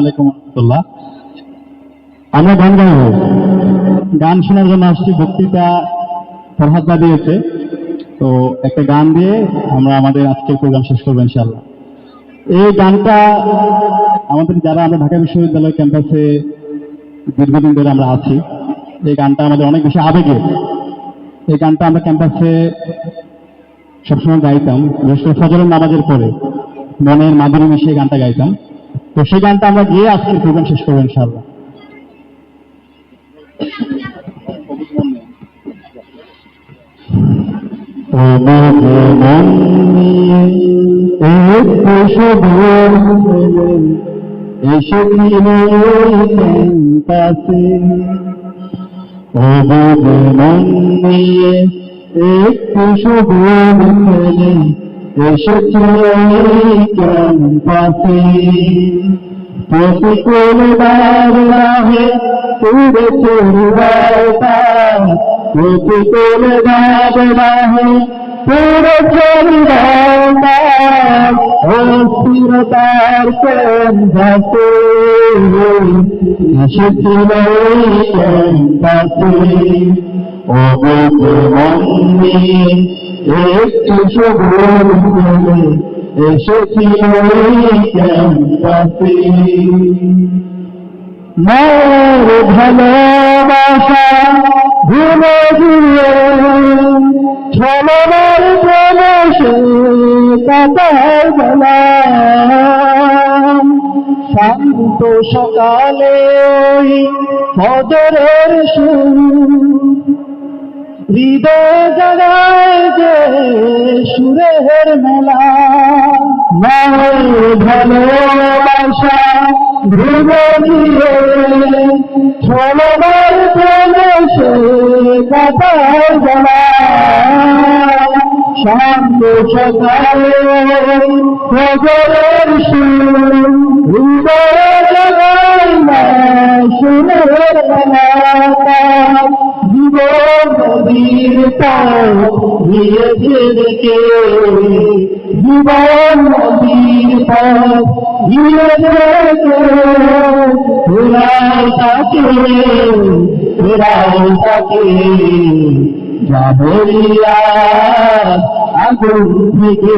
আলাইকুম রহমতুল্লাহ। আমরা গান গাইব গান শোনার জন্য আসছি বক্তৃতা ফরহাদ দা দিয়েছে। তো একটা গান দিয়ে আমরা আমাদের আজকের প্রোগ্রাম শেষ করব ইনশাল্লাহ এই গানটা আমাদের যারা আমরা ঢাকা বিশ্ববিদ্যালয় ক্যাম্পাসে দীর্ঘদিন ধরে আমরা আছি এই গানটা আমাদের অনেক বেশি আবেগের এই গানটা আমরা ক্যাম্পাসে সবসময় গাইতাম বিশেষ করে ফজরের নামাজের পরে। মনের মাধুরী মিশিয়ে গানটা গাইতাম। তো সেই গানটা আমরা গিয়ে আজকে প্রোগ্রাম শেষ করব ইনশাআল্লাহ। একটু সবুজ ফেলে এসেছি ক্যাম্পাসে প্রতিকূল বারলাহে পুরে চুরবারটা প্রতিকূল বারলাহে পুরে চুরবারটা অস্থিরতার ক্যাম্পাসে এসেছিল ক্যাম্পাসে অবুধ মন্দির একটু সবুজ ফেলে এসেছি মায়ের ভালোবাসা ভুলে গিয়ে ছলনার প্রবেশে কাতার বেলা শান্ত সকালে ফজরের সুর হৃদয় জাগায় যে সুরের মেলা। মায়ের ভালোবাসা ভুলে গিয়ে ছলবার প্রবেশে কাতার বেলা শান্ত সকালে ফজরের সুর হৃদয় জাগায় না সুরের মেলা। পার গিয়েছে দেখে জীবন নদীর পার গিয়েছে দেখে ফেরাও তাকে ফেরাও তাকে। আগুন থেকে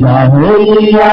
যাবরিয়া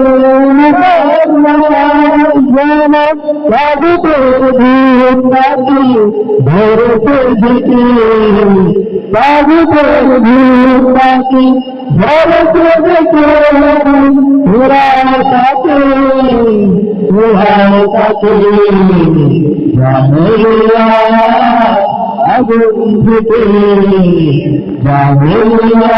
ধরতে দিকে বাবুদের ভূতাকে ধরতে দিকে ঘোরাও তাকে ঘোরাও তাকে জানেলা আগুন থেকে জানেলা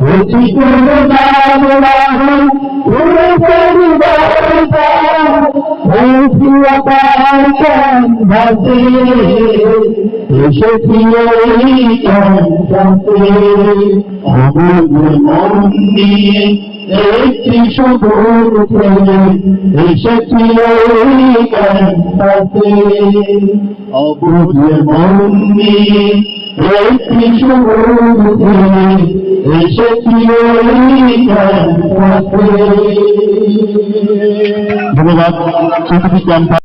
থেকে অবুঝ ফেলে এসেছি। এই ক্যানভাসে আমার মন নিয়ে একটি সবুজ ছেলে এসেছি ধন্যবাদ